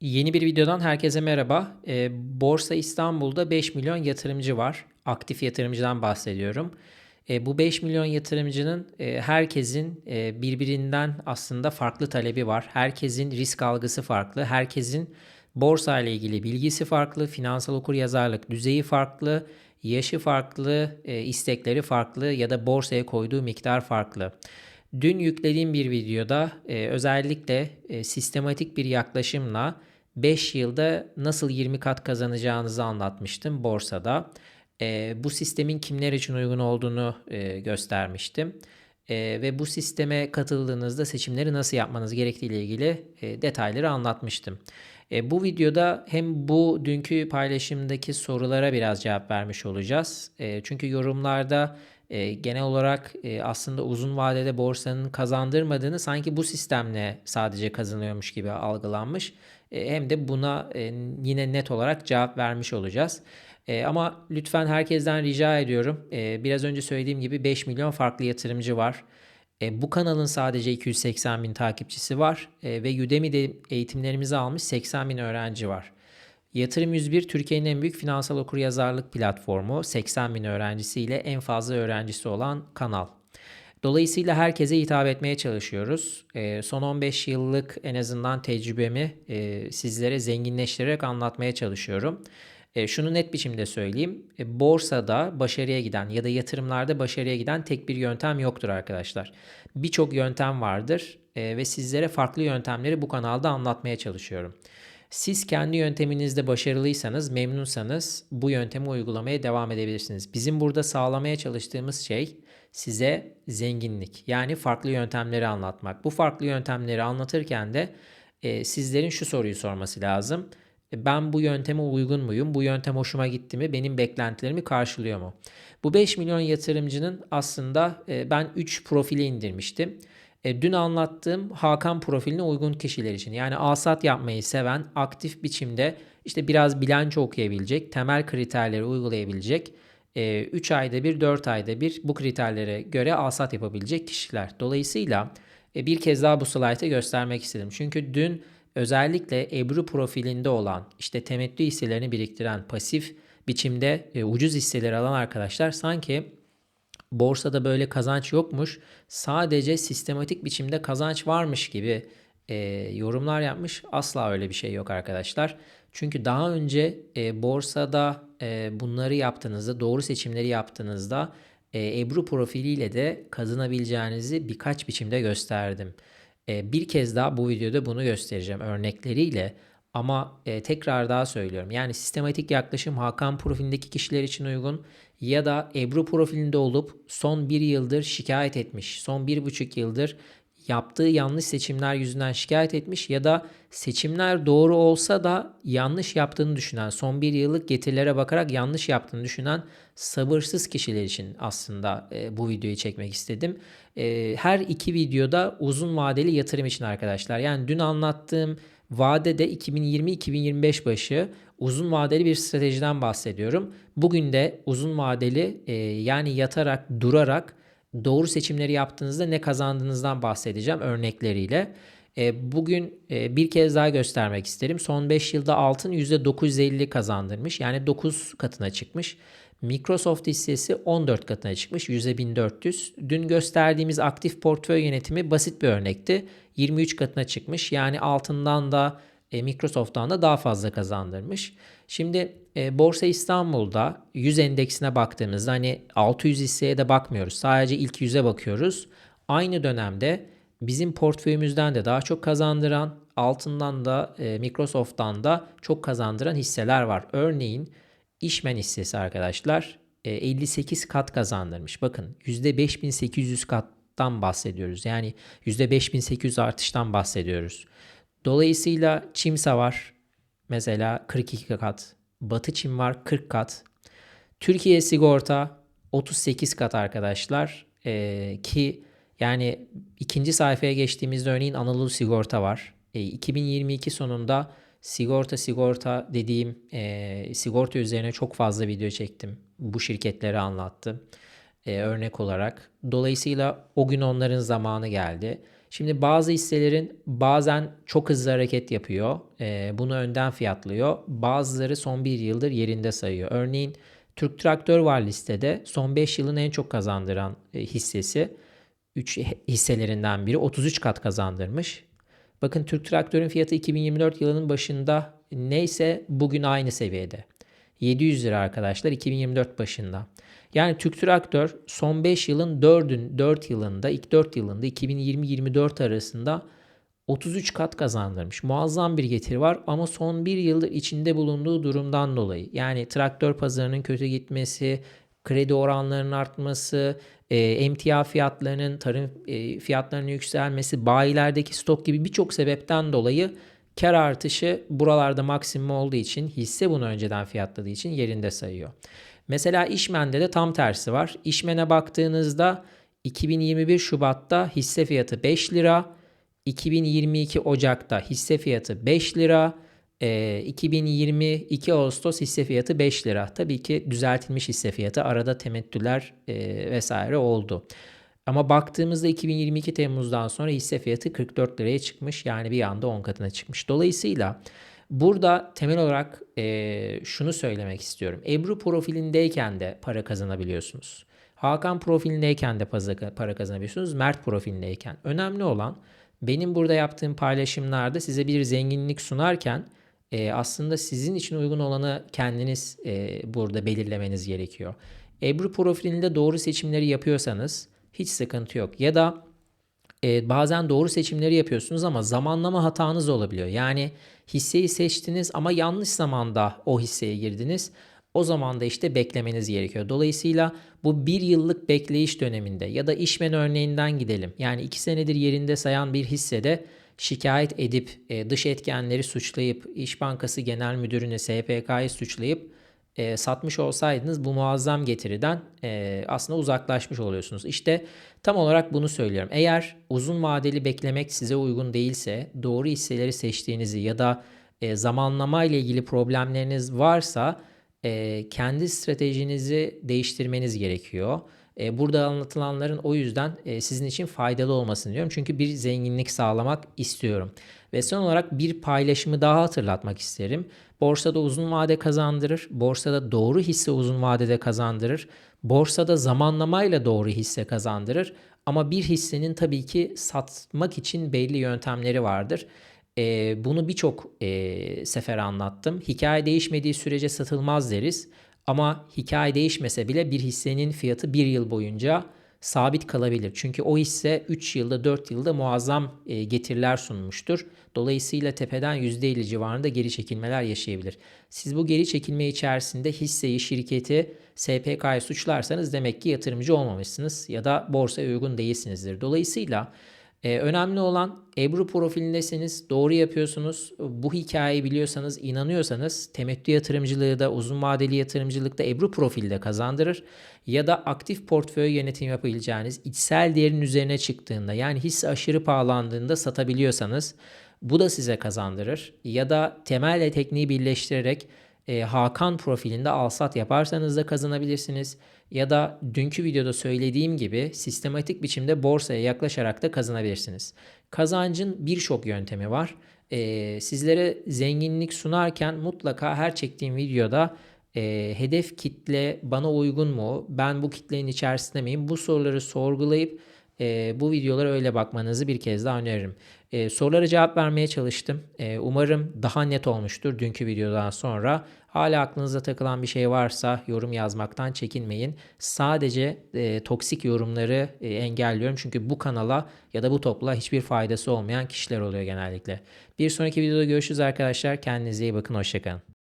Yeni bir videodan herkese merhaba. Ee, Borsa İstanbul'da 5 milyon yatırımcı var. Aktif yatırımcıdan bahsediyorum. Ee, bu 5 milyon yatırımcının e, herkesin e, birbirinden aslında farklı talebi var. Herkesin risk algısı farklı. Herkesin borsa ile ilgili bilgisi farklı. Finansal okuryazarlık düzeyi farklı. Yaşı farklı, e, istekleri farklı ya da borsaya koyduğu miktar farklı. Dün yüklediğim bir videoda e, özellikle e, sistematik bir yaklaşımla 5 yılda nasıl 20 kat kazanacağınızı anlatmıştım borsada. E, bu sistemin kimler için uygun olduğunu e, göstermiştim. E, ve bu sisteme katıldığınızda seçimleri nasıl yapmanız gerektiği ile ilgili e, detayları anlatmıştım. E, bu videoda hem bu dünkü paylaşımdaki sorulara biraz cevap vermiş olacağız. E, çünkü yorumlarda e, genel olarak e, aslında uzun vadede borsanın kazandırmadığını sanki bu sistemle sadece kazanıyormuş gibi algılanmış. E, hem de buna e, yine net olarak cevap vermiş olacağız. E, ama lütfen herkesten rica ediyorum. E, biraz önce söylediğim gibi 5 milyon farklı yatırımcı var. E, bu kanalın sadece 280 bin takipçisi var e, ve Udemy'de eğitimlerimizi almış 80 bin öğrenci var. Yatırım 101 Türkiye'nin en büyük finansal okuryazarlık platformu 80 bin öğrencisiyle en fazla öğrencisi olan kanal. Dolayısıyla herkese hitap etmeye çalışıyoruz. E, son 15 yıllık en azından tecrübemi e, sizlere zenginleştirerek anlatmaya çalışıyorum. E, şunu net biçimde söyleyeyim. E, borsada başarıya giden ya da yatırımlarda başarıya giden tek bir yöntem yoktur arkadaşlar. Birçok yöntem vardır e, ve sizlere farklı yöntemleri bu kanalda anlatmaya çalışıyorum. Siz kendi yönteminizde başarılıysanız, memnunsanız bu yöntemi uygulamaya devam edebilirsiniz. Bizim burada sağlamaya çalıştığımız şey size zenginlik. Yani farklı yöntemleri anlatmak. Bu farklı yöntemleri anlatırken de e, sizlerin şu soruyu sorması lazım. E, ben bu yönteme uygun muyum? Bu yöntem hoşuma gitti mi? Benim beklentilerimi karşılıyor mu? Bu 5 milyon yatırımcının aslında e, ben 3 profili indirmiştim. E, dün anlattığım Hakan profiline uygun kişiler için yani alsat yapmayı seven, aktif biçimde işte biraz bilanço okuyabilecek, temel kriterleri uygulayabilecek, 3 ayda bir, 4 ayda bir bu kriterlere göre alsat yapabilecek kişiler. Dolayısıyla bir kez daha bu slaytı göstermek istedim. Çünkü dün özellikle Ebru profilinde olan işte temettü hisselerini biriktiren pasif biçimde e, ucuz hisseleri alan arkadaşlar sanki borsada böyle kazanç yokmuş sadece sistematik biçimde kazanç varmış gibi e, yorumlar yapmış. Asla öyle bir şey yok arkadaşlar. Çünkü daha önce e, borsada e, bunları yaptığınızda doğru seçimleri yaptığınızda e, Ebru profiliyle de kazanabileceğinizi birkaç biçimde gösterdim. E, bir kez daha bu videoda bunu göstereceğim örnekleriyle. Ama e, tekrar daha söylüyorum. Yani sistematik yaklaşım Hakan profilindeki kişiler için uygun ya da Ebru profilinde olup son bir yıldır şikayet etmiş, son bir buçuk yıldır yaptığı yanlış seçimler yüzünden şikayet etmiş ya da seçimler doğru olsa da yanlış yaptığını düşünen, son bir yıllık getirilere bakarak yanlış yaptığını düşünen sabırsız kişiler için aslında e, bu videoyu çekmek istedim. E, her iki videoda uzun vadeli yatırım için arkadaşlar. Yani dün anlattığım vadede 2020-2025 başı uzun vadeli bir stratejiden bahsediyorum. Bugün de uzun vadeli e, yani yatarak, durarak doğru seçimleri yaptığınızda ne kazandığınızdan bahsedeceğim örnekleriyle. E, bugün e, bir kez daha göstermek isterim. Son 5 yılda altın %950 kazandırmış. Yani 9 katına çıkmış. Microsoft hissesi 14 katına çıkmış %1400. Dün gösterdiğimiz aktif portföy yönetimi basit bir örnekti. 23 katına çıkmış. Yani altından da e, Microsoft'tan da daha fazla kazandırmış. Şimdi e, Borsa İstanbul'da 100 endeksine baktığımızda hani 600 hisseye de bakmıyoruz. Sadece ilk 100'e bakıyoruz. Aynı dönemde bizim portföyümüzden de daha çok kazandıran, altından da e, Microsoft'tan da çok kazandıran hisseler var. Örneğin İşmen hissesi arkadaşlar 58 e, kat kazandırmış. Bakın %5800 kattan bahsediyoruz. Yani %5800 artıştan bahsediyoruz. Dolayısıyla Çimsa var mesela 42 kat. Batı Çin var 40 kat. Türkiye sigorta 38 kat arkadaşlar. Ee, ki yani ikinci sayfaya geçtiğimizde örneğin Anadolu Sigorta var. Ee, 2022 sonunda sigorta sigorta dediğim e, sigorta üzerine çok fazla video çektim. Bu şirketleri anlattım e, örnek olarak. Dolayısıyla o gün onların zamanı geldi. Şimdi bazı hisselerin bazen çok hızlı hareket yapıyor. Ee, bunu önden fiyatlıyor. Bazıları son bir yıldır yerinde sayıyor. Örneğin Türk Traktör var listede. Son 5 yılın en çok kazandıran e, hissesi. 3 hisselerinden biri 33 kat kazandırmış. Bakın Türk Traktör'ün fiyatı 2024 yılının başında neyse bugün aynı seviyede. 700 lira arkadaşlar 2024 başında. Yani Türk Traktör son 5 yılın 4'ün 4 yılında ilk 4 yılında 2020-24 arasında 33 kat kazandırmış. Muazzam bir getiri var ama son bir yıldır içinde bulunduğu durumdan dolayı yani traktör pazarının kötü gitmesi, kredi oranlarının artması, e, emtia fiyatlarının, tarım e, fiyatlarının yükselmesi, bayilerdeki stok gibi birçok sebepten dolayı kar artışı buralarda maksimum olduğu için hisse bunu önceden fiyatladığı için yerinde sayıyor. Mesela İşmen'de de tam tersi var. İşmen'e baktığınızda 2021 Şubat'ta hisse fiyatı 5 lira, 2022 Ocak'ta hisse fiyatı 5 lira, 2022 Ağustos hisse fiyatı 5 lira. Tabii ki düzeltilmiş hisse fiyatı arada temettüler vesaire oldu. Ama baktığımızda 2022 Temmuz'dan sonra hisse fiyatı 44 liraya çıkmış. Yani bir anda 10 katına çıkmış. Dolayısıyla burada temel olarak e, şunu söylemek istiyorum. Ebru profilindeyken de para kazanabiliyorsunuz. Hakan profilindeyken de para kazanabiliyorsunuz. Mert profilindeyken. Önemli olan benim burada yaptığım paylaşımlarda size bir zenginlik sunarken e, aslında sizin için uygun olanı kendiniz e, burada belirlemeniz gerekiyor. Ebru profilinde doğru seçimleri yapıyorsanız hiç sıkıntı yok. Ya da e, bazen doğru seçimleri yapıyorsunuz ama zamanlama hatanız olabiliyor. Yani hisseyi seçtiniz ama yanlış zamanda o hisseye girdiniz. O zaman da işte beklemeniz gerekiyor. Dolayısıyla bu bir yıllık bekleyiş döneminde ya da işmen örneğinden gidelim. Yani iki senedir yerinde sayan bir hissede şikayet edip e, dış etkenleri suçlayıp İş Bankası Genel Müdürü'nü SPK'yı suçlayıp e, satmış olsaydınız bu muazzam getiriden e, aslında uzaklaşmış oluyorsunuz. İşte tam olarak bunu söylüyorum. Eğer uzun vadeli beklemek size uygun değilse doğru hisseleri seçtiğinizi ya da e, zamanlama ile ilgili problemleriniz varsa e, kendi stratejinizi değiştirmeniz gerekiyor. E, burada anlatılanların o yüzden e, sizin için faydalı olmasını diyorum. Çünkü bir zenginlik sağlamak istiyorum. Ve son olarak bir paylaşımı daha hatırlatmak isterim. Borsada uzun vade kazandırır. Borsada doğru hisse uzun vadede kazandırır. Borsada zamanlamayla doğru hisse kazandırır. Ama bir hissenin tabii ki satmak için belli yöntemleri vardır. E, bunu birçok e, sefer anlattım. Hikaye değişmediği sürece satılmaz deriz. Ama hikaye değişmese bile bir hissenin fiyatı bir yıl boyunca sabit kalabilir. Çünkü o hisse 3 yılda 4 yılda muazzam e, getiriler sunmuştur. Dolayısıyla tepeden %50 civarında geri çekilmeler yaşayabilir. Siz bu geri çekilme içerisinde hisseyi, şirketi SPK'ya suçlarsanız demek ki yatırımcı olmamışsınız ya da borsaya uygun değilsinizdir. Dolayısıyla ee, önemli olan Ebru profilindesiniz, doğru yapıyorsunuz. Bu hikayeyi biliyorsanız, inanıyorsanız temettü yatırımcılığı da uzun vadeli yatırımcılıkta Ebru profilde kazandırır. Ya da aktif portföy yönetimi yapabileceğiniz içsel değerin üzerine çıktığında yani hisse aşırı pahalandığında satabiliyorsanız bu da size kazandırır. Ya da temelle tekniği birleştirerek e, Hakan profilinde alsat yaparsanız da kazanabilirsiniz. Ya da dünkü videoda söylediğim gibi sistematik biçimde borsaya yaklaşarak da kazanabilirsiniz. Kazancın birçok yöntemi var. E, sizlere zenginlik sunarken mutlaka her çektiğim videoda e, hedef kitle bana uygun mu? Ben bu kitlenin içerisinde miyim? Bu soruları sorgulayıp e, bu videolara öyle bakmanızı bir kez daha öneririm. E, sorulara cevap vermeye çalıştım. E, umarım daha net olmuştur dünkü videodan sonra. Hala aklınıza takılan bir şey varsa yorum yazmaktan çekinmeyin. Sadece e, toksik yorumları e, engelliyorum. Çünkü bu kanala ya da bu topla hiçbir faydası olmayan kişiler oluyor genellikle. Bir sonraki videoda görüşürüz arkadaşlar. Kendinize iyi bakın. Hoşçakalın.